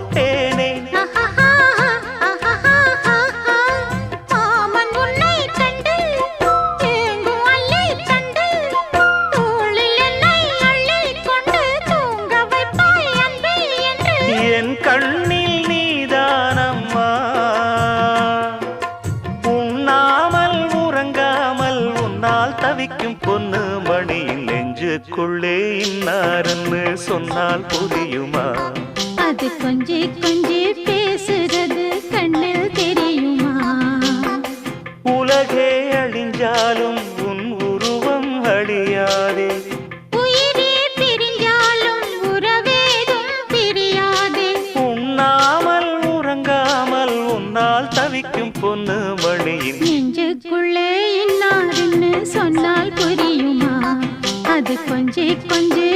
போட்டேனே என் கண்ணில் நீதானம்மா. உண்ணாமல் உறங்காமல் உன்னால் தவிக்கும் பொண்ணு மணியின் நெஞ்சுக்குள்ளே இன்னாருன்னு சொன்னால் புரியுமா? கொஞ்சி கொஞ்சி பேசுறது கண்ணில் தெரியுமா? உலகே அழிஞ்சாலும் உன் உருவம் அழியாதே. தவிக்கும் பொண்ணு மணியின் நெஞ்சுக்குள்ளே இன்னாருன்னு சொன்னால் புரியுமா? அது கொஞ்சி கொஞ்சி